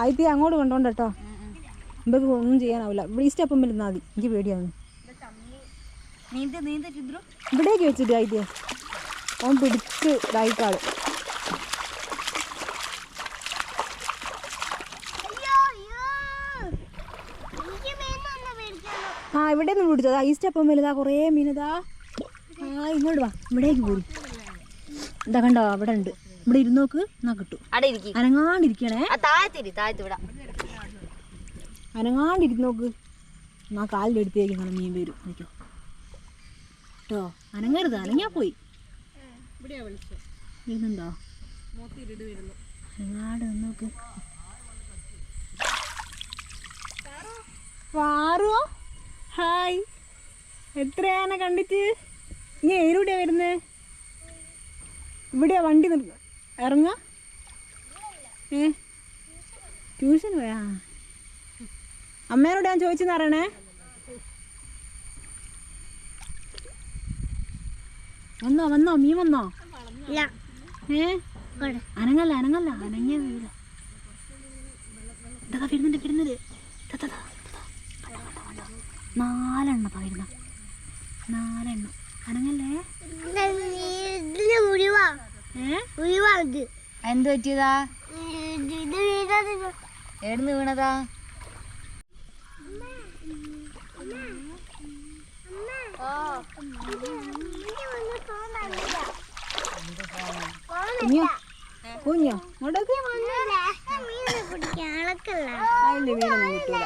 ആദ്യത്തെ അങ്ങോട്ട് കൊണ്ടോണ്ട് കേട്ടോ. നമുക്ക് ഒന്നും ചെയ്യാനാവില്ല ഇവിടെ ഈ സ്റ്റെപ്പം ഇരുന്നാൽ മതി. എനിക്ക് പേടിയാണ്. ഇവിടേക്ക് വെച്ചിട്ട് ആദ്യ അവൻ പിടിച്ച് ഇതായിക്കാട് ആ ഇവിടെ നിന്ന് പിടിച്ചതാ ഈ സ്റ്റെപ്പം വലുതാ കുറേ മീനതാ ആ ഇങ്ങോട്ട് വാ. ഇവിടേക്ക് പോയി ഇതാ കണ്ടോ അവിടെ ഉണ്ട്. ഇവിടെ ഇരുന്നോക്ക് എന്നാ കിട്ടും. അനങ്ങാണ്ടിരിക്കണേ. അനങ്ങാണ്ടിരുന്നോക്ക് എന്നാ കാലിന്റെ അടുത്തേക്ക് കാണാൻ മീൻ വരും. നിൽക്കോ കേട്ടോ അനങ്ങരുത് അനങ്ങാ പോയി. ഇരുന്നുണ്ടോ? അനങ്ങാട് നോക്ക്. പാറോ? ഹായ്. എത്രയാണ് കണ്ടിട്ട്? ഇനി എവിടെയാണ് വരുന്നേ? ഇവിടെയാ വണ്ടി നിർ ഇറങ്ങ? ഏ? ട്യൂഷൻ പോയാ? അമ്മേനോട് ഞാൻ ചോദിച്ചെന്ന് അറിയണേ വന്നോ വന്നോ മീൻ വന്നോ? ഏ? അനങ്ങല്ല അനങ്ങല്ല അനങ്ങിയ വീട് ഇതൊക്കെ വരുന്നുണ്ട് വരുന്നത്. നാലെണ്ണപ്പാ വരുന്ന നാലെണ്ണം അനങ്ങല്ലേ? ഏ എന്ത് പറ്റിയതാ? എവിടുന്ന് വീണതാ? കുഞ്ഞോ കുഞ്ഞോ ഇങ്ങോട്ടേക്ക്. അതിന്റെ മീനൊന്നും കിട്ടൂല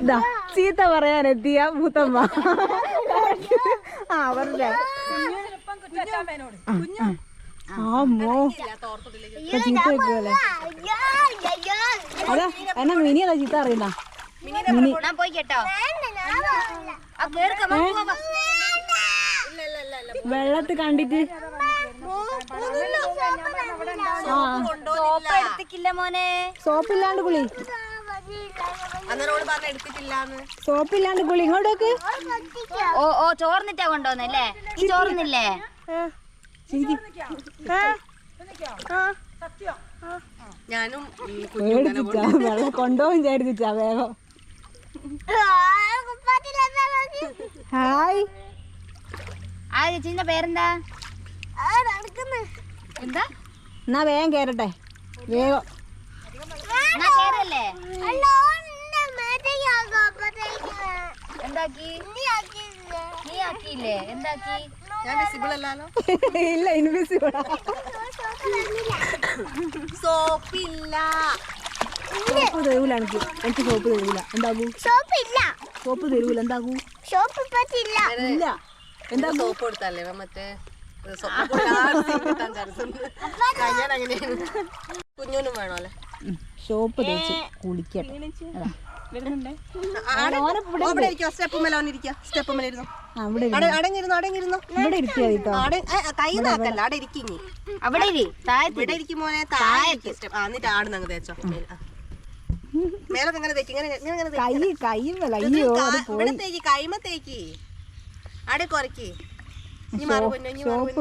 ഇതാ. ചീത്ത പറയാനെത്തിയ മൂത്തമ്മ. ആ ചീത്ത വെക്കുമല്ലേ അതാ എന്നാ മിനി അതാ ചീത്ത അറിയുന്ന മിനി. ഞാൻ പോയി കേട്ടോ ആ കേൾക്ക വെള്ളത്തിൽ കണ്ടിട്ട്. സോപ്പ് എടുത്തിക്കില്ല മോനെ. സോപ്പില്ലാണ്ട് കുളി. സോപ്പില്ലാണ്ട് കുളി ഇങ്ങോട്ടേക്ക് ഓ ഓ ചോർന്നിട്ടാ കൊണ്ടുവന്നല്ലേ? ഈ ചോർന്നില്ലേ? ഞാനും വെള്ളം കൊണ്ടുപോകും വിചാരിച്ചാ വേഗം. ഹായ്. ആ ചേച്ചിന്റെ പേരെന്താ? എന്താ? എന്നാ വേഗം കേറട്ടെ. വേഗം. കേറല്ലേ? എന്താക്കി? നീ ആക്കിയില്ലേ എന്താക്കി? ഞാൻ വിസിബിൾ അല്ലല്ലോ ഇല്ല ഇൻവിസിബിൾ സോപ്പില്ല. സോപ്പ് തരൂല എനിക്ക് എനിക്ക് സോപ്പ് തരൂല. എന്താകൂ? സോപ്പ് തരൂല. എന്താകൂ? സോപ്പ് ഇല്ല. എന്താ സോപ്പ് കൊടുത്തല്ലേ മറ്റേ കുഞ്ഞൂനും വേണോ അല്ലേ? സോപ്പ് തേച്ച് കുളിക്കട്ടെ.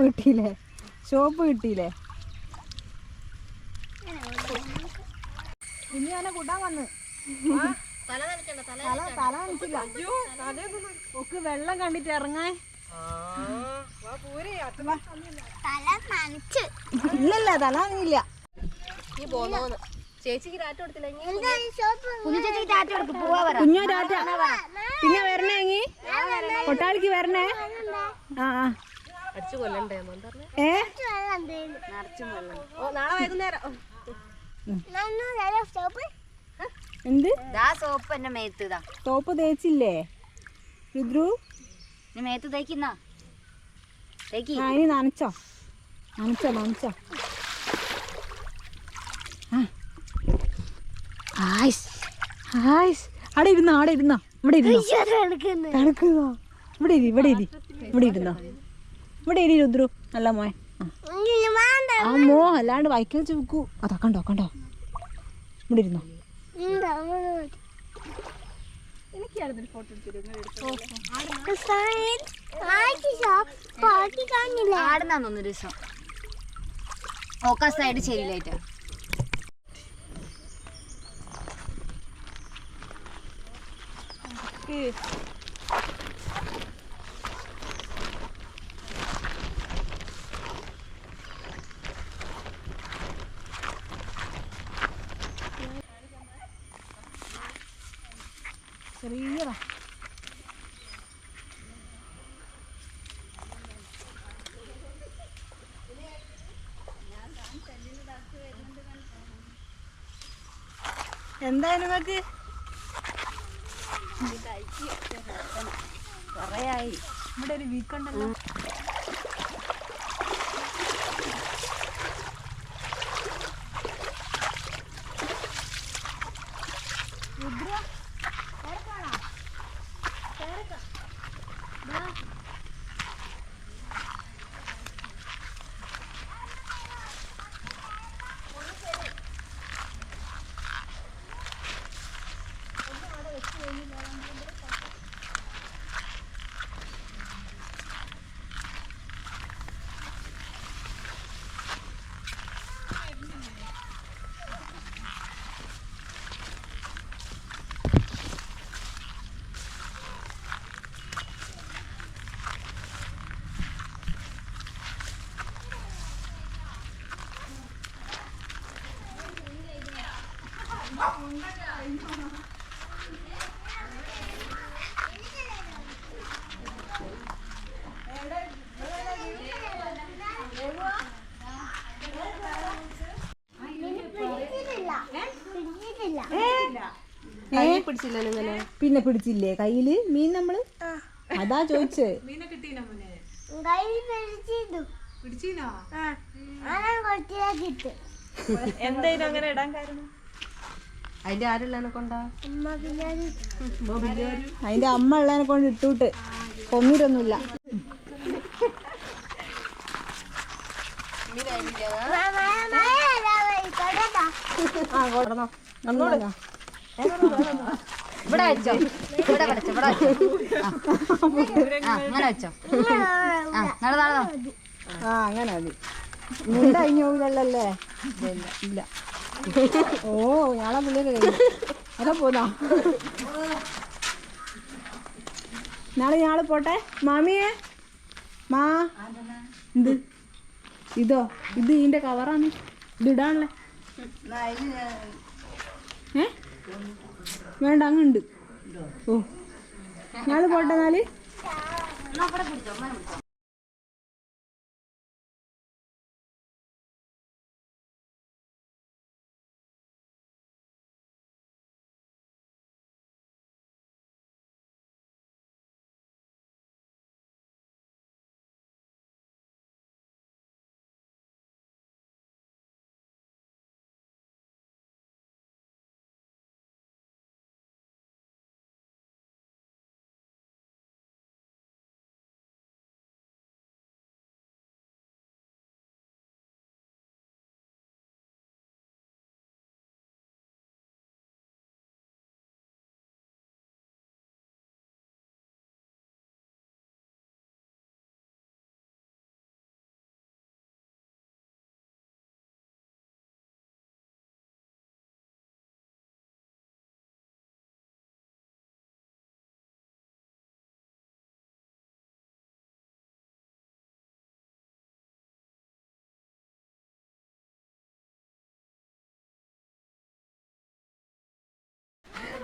കിട്ടിയില്ലേ? ഷോപ്പ് കിട്ടിയില്ലേ? ഇനി അവനെ കൂട്ടാൻ വന്ന്. തല തല നനച്ചില്ല ഒക്കെ വെള്ളം കണ്ടിട്ട് ഇറങ്ങാൻ. ഇല്ലല്ല തല നനയില്ല നീ പോന്നോന്ന് ചേച്ചിക്ക് രാറ്റ് കൊടുത്തില്ല കുഞ്ഞു പിന്നെ വരണേ കൊട്ടാളിക്ക് വരണേ? ആ ആ. അടിച്ചു കൊല്ലണ്ടേ ഏ? ഓ നാളെ വൈകുന്നേരം. എന്ത്? സോപ്പ് സോപ്പ് തേച്ചില്ലേ? രുദ്രു? നീ മേത്ത് തേക്കുന്ന? തേക്കി. ആ ഇനി നനച്ചോ. നനച്ചോ നനച്ചോ. അവിടെ ഇരുന്നോ അവിടെ ഇരുന്നോ. ഇവിടെ ഇരുന്നോ. തണുക്കുന്നോ. ഇവിടെ ഇരി ഇവിടെ ഇരി. ഇവിടെ ഇരുന്നോ. ഇവിടെ ഇരി രുദ്രു. നല്ല മോൻ. ആ. മോ അല്ലാണ്ട് വൈക്കൽ ചുക്കൂ അതാ കണ്ടോ കണ്ടോ ഇവിടെ ഇരുന്നോ. ആടുന്നാന്ന് തോന്നുന്നു ഒരു ദിവസം. ഫോക്കസ് ആയിട്ട് ശരിയില്ലായിട്ട് ചെറിയതാ എന്തായാലും നിങ്ങൾക്ക് ഇവിടെ ഒരു വീക്ക് പിടിച്ചില്ല പിന്നെ പിടിച്ചില്ലേ? കയ്യിൽ? മീൻ നമ്മൾ? അതാ ചോദിച്ചേ. അതിന്റെ ആരുള്ളതിനെ കൊണ്ടാ? അതിന്റെ അമ്മ ഉള്ളതിനെ കൊണ്ട് ഇട്ടൂട്ട്. പൊങ്ങിട്ടൊന്നുമില്ല ഇവിടെ വെച്ചോ. ഇവിടെ വെച്ചോ ഇവിടെ വെച്ചോ. ആ. ആ അങ്ങനെ വെച്ചോ. ആ നടന്നോ ഇല്ല ആ അങ്ങനെ മതി. മുണ്ട കഴിഞ്ഞോലല്ലേ ഇല്ല. ഓ ഞാളെ പുള്ളിയുടെ കഴിഞ്ഞു അതാ പോന്നാ. നാളെ ഞാൾ പോട്ടെ. മാമിയെ? മാ? എന്ത്? ഇതോ? ഇത് ഇതിന്റെ കവറാണ് ഇത് ഇടാണല്ലേ ഏ? വേണ്ട അങ്ങുണ്ട്. ഓ. ഞാൾ പോട്ടെ നാല്.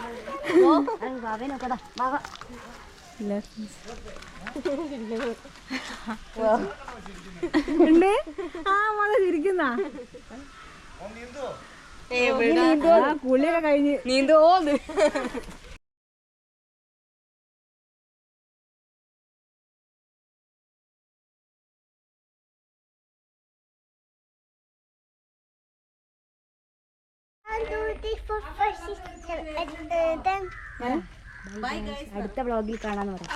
ഉണ്ട് ആ മോളെ ചിരിക്കുന്ന കുളിയൊക്കെ കഴിഞ്ഞ്. നീന്തോന്ന് അടുത്ത ബ്ലോഗിൽ കാണാന്ന് പറയാം.